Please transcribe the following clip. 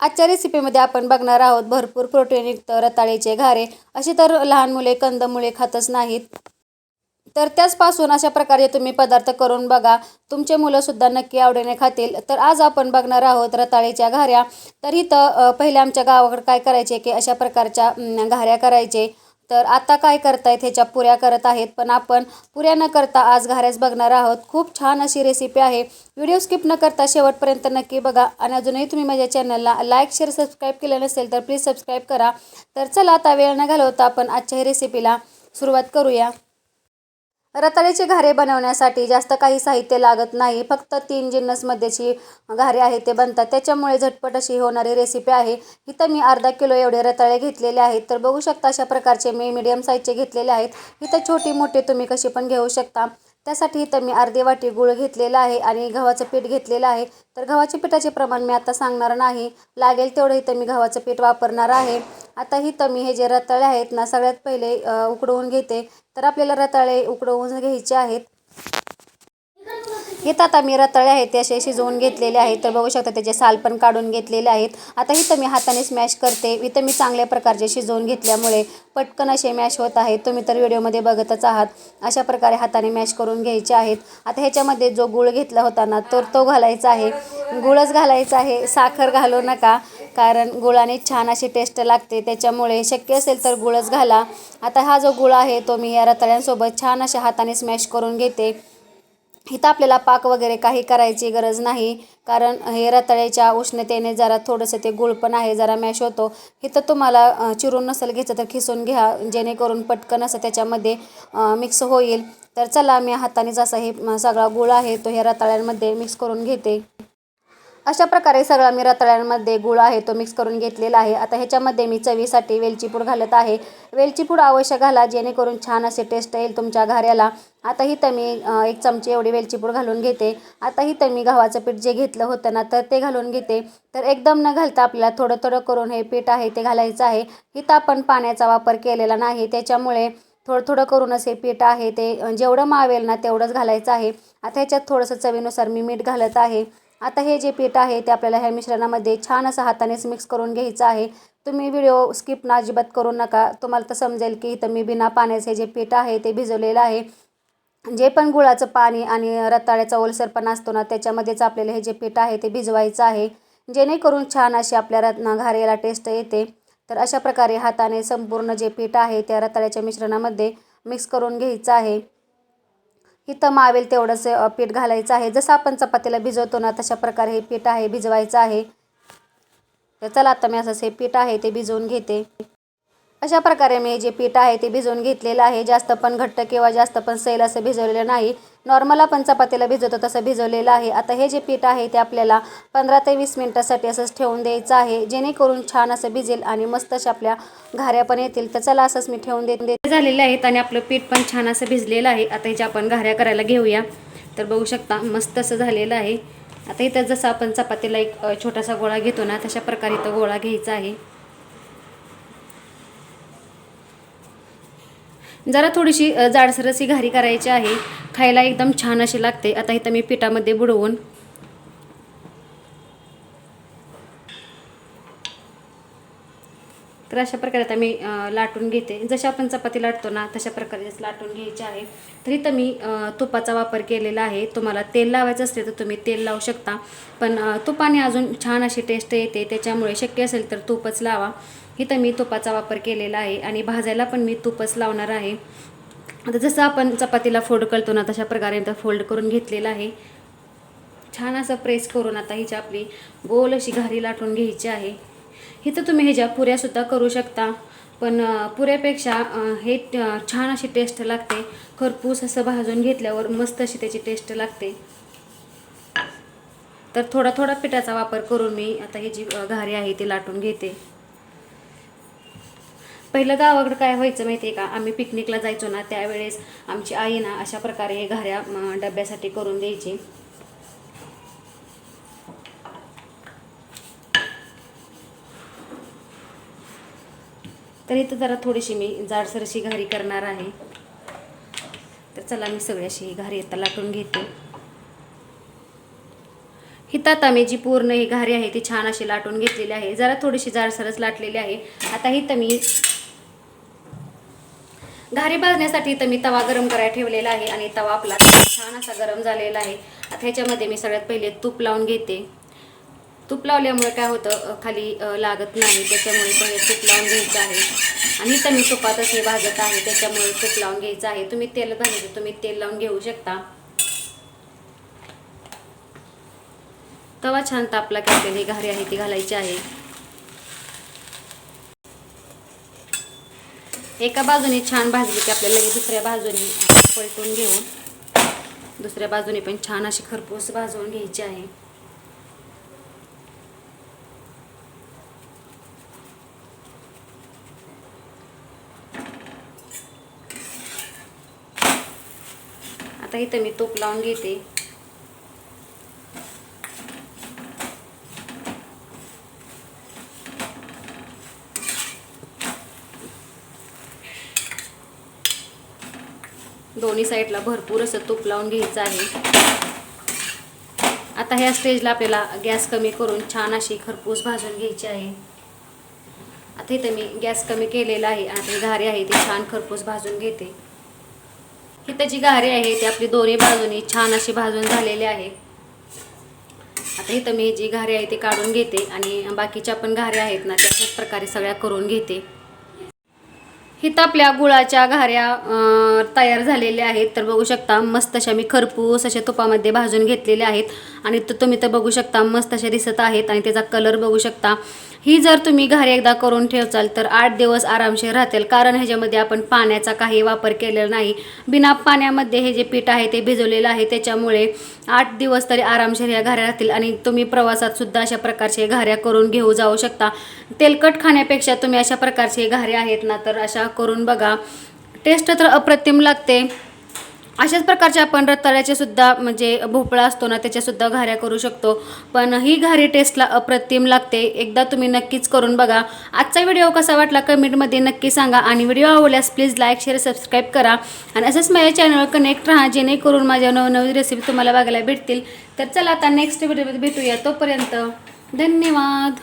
आजच्या रेसिपीमध्ये आपण बघणार आहोत भरपूर प्रोटीनयुक्त रताळीचे घारे. अशी तर लहान मुले कंदमुळे खातच नाहीत. तर त्याचपासून अशा प्रकारे तुम्ही पदार्थ करून बघा. तुमचे मुलंसुद्धा नक्की आवडीने खातील. तर आज आपण बघणार आहोत रताळीच्या घाऱ्या. तर इथं पहिले आमच्या गावाकडे काय करायचे की अशा प्रकारच्या घाऱ्या करायचे. तर आता काय करतायत ह्याच्या पुऱ्या करत आहेत पण आपण पुऱ्या न करता आज घाऱ्याच बघणार आहोत. खूप छान अशी रेसिपी आहे. व्हिडिओ स्किप न करता शेवटपर्यंत नक्की बघा आणि अजूनही तुम्ही माझ्या चॅनलला लाईक शेअर सबस्क्राईब केलं नसेल तर प्लीज सबस्क्राईब करा. तर चला आता वेळ न घालवता आपण आजच्या रेसिपीला सुरुवात करूया. रताळ्याचे घारे बनवण्यासाठी जास्त काही साहित्य लागत नाही. फक्त तीन जिन्नसमध्येची घारे आहेत ते बनतात. त्याच्यामुळे झटपट अशी होणारी रेसिपी आहे. इथं मी अर्धा किलो एवढे रताळे घेतलेले आहेत. तर बघू शकता अशा प्रकारचे मी मीडियम साईजचे घेतलेले आहेत. इथं छोटी मोठी तुम्ही कशी पण घेऊ शकता. त्यासाठी इथं मी अर्धी वाटी गुळ घेतलेला आहे आणि गव्हाचं पीठ घेतलेलं आहे. तर गव्हाच्या पिठाचे प्रमाण मी आता सांगणार नाही. लागेल तेवढं इथं मी गव्हाचं पीठ वापरणार आहे. आता इथं मी हे जे रताळे आहेत ना सगळ्यात पहिले उकडवून घेते. तर आपल्याला रताळे उकडवून घ्यायचे आहेत. इथं आता मी रताळे आहेत ते असे शिजवून घेतलेले आहेत. तर बघू शकता त्याचे साल पण काढून घेतलेले आहेत. आता इथं मी हाताने स्मॅश करते. इथं मी चांगल्या प्रकारचे शिजवून घेतल्यामुळे पटकन असे मॅश होत आहेत. तुम्ही तर व्हिडिओमध्ये बघतच आहात. अशा प्रकारे हाताने मॅश करून घ्यायचे आहेत. आता ह्याच्यामध्ये जो गुळ घेतला होता ना तर तो घालायचा आहे. गुळच घालायचा आहे. साखर घालू नका कारण गुळाने छान अशी टेस्ट लागते. त्याच्यामुळे शक्य असेल तर गुळच घाला. आता हा जो गुळ आहे तो मी या रताळ्यांसोबत छान अशा हाताने स्मॅश करून घेते. इथं आपल्याला पाक वगैरे काही करायची गरज नाही. कारण हे रताळ्याच्या उष्णतेने जरा थोडंसं ते गुळ पण आहे जरा मॅश होतो. इथं तुम्हाला चिरून नसेल घ्यायचं तर खिसून घ्या जेणेकरून पटकन असं त्याच्यामध्ये मिक्स होईल. तर चला मी हातानेच असा हे सगळा गुळ आहे तो ह्या रताळ्यांमध्ये मिक्स करून घेते. अशा प्रकारे सगळा मी रताळ्यांमध्ये गुळ आहे तो मिक्स करून घेतलेला आहे. आता ह्याच्यामध्ये मी चवीसाठी वेलची पूड घालत आहे. वेलची पूड अवश्य घाला जेणेकरून छान असे टेस्ट येईल तुमच्या घाऱ्याला. आता इथं मी एक चमची एवढी वेलची पूड घालून घेते. आता इथं मी गव्हाचं पीठ जे घेतलं होतं ना तर ते घालून घेते. तर एकदम न घालता आपल्याला थोडं थोडं करून हे पीठ आहे ते घालायचं आहे. इथं आपण पाण्याचा वापर केलेला नाही त्याच्यामुळे थोडं थोडं करूनच हे पीठ आहे ते जेवढं मावेल ना तेवढंच घालायचं आहे. आता ह्याच्यात थोडंसं चवीनुसार मी मीठ घालत आहे. आता हे जे पीठ आहे ते आपल्याला ह्या मिश्रणामध्ये छान असं हातानेच मिक्स करून घ्यायचं आहे. तुम्ही व्हिडिओ स्किप ना अजिबात करू नका. तुम्हाला तर समजेल की इथं मी बिना पाण्याचे हे जे पीठ आहे ते भिजवलेलं आहे. जे पण गुळाचं पाणी आणि रताळ्याचा ओलसरपणा असतो ना त्याच्यामध्येच आपल्याला हे जे पीठ आहे ते भिजवायचं आहे. जेणेकरून छान अशी आपल्या रत्ना घारेला टेस्ट येते. तर अशा प्रकारे हाताने संपूर्ण जे पीठ आहे त्या रताळ्याच्या मिश्रणामध्ये मिक्स करून घ्यायचं आहे. इथं मावेल तेवढंच पीठ घालायचं आहे. जसं आपण चपातीला भिजवतो ना तशा प्रकारे हे पीठ आहे भिजवायचं आहे. तर चला आता मी असंच हे पीठ आहे ते भिजवून घेते. अशा प्रकारे मी जे पीठ आहे ते भिजवून घेतलेलं आहे. जास्त पण घट्ट किंवा जास्त पण सैल असं भिजवलेलं नाही. नॉर्मल आपण चपातीला भिजवतो तसं भिजवलेलं आहे. आता हे जे पीठ आहे ते आपल्याला पंधरा ते वीस मिनटासाठी असंच ठेवून द्यायचं आहे. जेणेकरून छान असं भिजेल आणि मस्त अशा आपल्या घाऱ्या पण येतील. तर चला असंच मी ठेवून देत. झालेले आहेत आणि आपलं पीठ पण छान असं भिजलेलं आहे. आता ह्याच्या आपण घाऱ्या करायला घेऊया. तर बघू शकता मस्त असं झालेलं आहे. आता इथं जसं आपण चपातीला एक छोटासा गोळा घेतो ना तशा प्रकारे इथं गोळा घ्यायचा आहे. जरा थोडीशी जाडसर अशी घारी करायची आहे. खायला एकदम छान अशी लागते. आता इथं मी पिठामध्ये बुडवून. तर अशा प्रकारे आता मी लाटून घेते. जशी आपण चपाती लाटतो ना तशा प्रकारे लाटून घ्यायची आहे. तर इथं मी तुपाचा वापर केलेला आहे. तुम्हाला तेल लावायचं असले तर तुम्ही तेल लावू शकता. पण तुपाने अजून छान अशी टेस्ट येते. त्याच्यामुळे शक्य असेल तर तूपच लावा. इथं मी तुपाचा वापर केलेला आहे आणि भाजायला पण मी तूपच लावणार आहे. आता जसं आपण चपातीला फोल्ड करतो ना तशा प्रकारे आता फोल्ड करून घेतलेला आहे. छान असं प्रेस करून आता हिची आपली गोल अशी घारी लाटून घ्यायची आहे. इथं तुम्ही ह्याच्या पुऱ्यासुद्धा करू शकता. पण पुऱ्यापेक्षा हे छान अशी टेस्ट लागते. खरपूस असं भाजून घेतल्यावर मस्त अशी त्याची टेस्ट लागते. तर थोडा थोडा पिठाचा वापर करून मी आता ही जी घारी आहे ती लाटून घेते. पहिलं गावाकडं काय व्हायचं माहिती आहे का? आम्ही पिकनिकला जायचो ना त्यावेळेस आमची आई ना अशा प्रकारे हे घाऱ्या डब्यासाठी करून द्यायची. तर इथं जरा थोडीशी मी जाडसरशी घारी करणार आहे. तर चला मी सगळी अशी घारी आता लाटून घेते. हितात आता मी जी पूर्ण ही घारी आहे ती छान अशी लाटून घेतलेली आहे. जरा थोडीशी जाडसरच लाटलेली आहे. आता हिथं मी घारी भाजण्यासाठी इथं मी तवा गरम करायला ठेवलेला आहे आणि तवा आपला छान असा गरम झालेला आहे. आता ह्याच्यामध्ये मी सगळ्यात पहिले तूप लावून घेते. तूप लावल्यामुळे काय होतं खाली लागत नाही त्याच्यामुळे पहिले तूप लावून घ्यायचं आहे. आणि इथं मी तुपातच हे भाजत आहे त्याच्यामुळे तूप लावून घ्यायचं आहे. तुम्ही तेल भाजायचं तुम्ही तेल लावून घेऊ शकता. तवा छान तापला की आपल्याला ही घारी आहे ती घालायची आहे. एका बाजूने छान भाजली की आपल्याला दुसऱ्या बाजूने पलटून घेऊन दुसऱ्या बाजूने पण छान अशी खरपूस भाजवून घ्यायची आहे. आता इथं मी तूप लावून घेते. दोन्ही साईडला भरपूर असं तूप लावून घ्यायचं आहे. आता ह्या स्टेजला आपल्याला गॅस कमी करून छान अशी खरपूस भाजून घ्यायची आहे. आता इथं मी गॅस कमी केलेला आहे आणि आपली घारी आहे ती छान खरपूस भाजून घेते. इथं जी घारी आहे ती आपली दोन्ही बाजूनी छान अशी भाजून झालेली आहे. आता इथं मी जी घारी आहे ती काढून घेते आणि बाकीच्या पण घाऱ्या आहेत ना त्याच प्रकारे सगळ्या करून घेते. हिथं आपल्या गुळाच्या घाऱ्या तयार झालेल्या आहेत. तर बघू शकता मस्त अशा मी खरपूस अशा तुपामध्ये भाजून घेतलेल्या आहेत. आणि तो तुम्ही तर बघू शकता मस्त अशा दिसत आहेत. आणि त्याचा कलर बघू शकता ही जर तुम्ही घारी एकदा करून ठेवचाल तर आठ दिवस आरामशीर राहतील. कारण ह्याच्यामध्ये आपण पाण्याचा काही वापर केलेला नाही. बिना पाण्यामध्ये हे जे पीठ आहे ते भिजवलेलं आहे त्याच्यामुळे आठ दिवस तरी आरामशीर या घाऱ्या राहतील आणि तुम्ही प्रवासात सुद्धा अशा प्रकारचे घाऱ्या करून घेऊ जाऊ शकता. तेलकट खाण्यापेक्षा तुम्ही अशा प्रकारचे घाऱ्या आहेत ना तर अशा करून बघा. टेस्ट तर अप्रतिम लागते. अशाच प्रकारचे आपण रताळ्याचे सुद्धा म्हणजे भोपळा असतो ना त्याच्यासुद्धा घाऱ्या करू शकतो. पण ही घारी टेस्टला अप्रतिम लागते. एकदा तुम्ही नक्कीच करून बघा. आजचा व्हिडिओ कसा वाटला कमेंटमध्ये नक्की सांगा. आणि व्हिडिओ आवडल्यास प्लीज लाईक शेअर सबस्क्राईब करा. आणि असंच माझ्या चॅनलवर कनेक्ट राहा जेणेकरून माझ्या नवनवीन रेसिपी तुम्हाला बघायला भेटतील. तर चला आता नेक्स्ट व्हिडिओमध्ये भेटूया. तोपर्यंत धन्यवाद.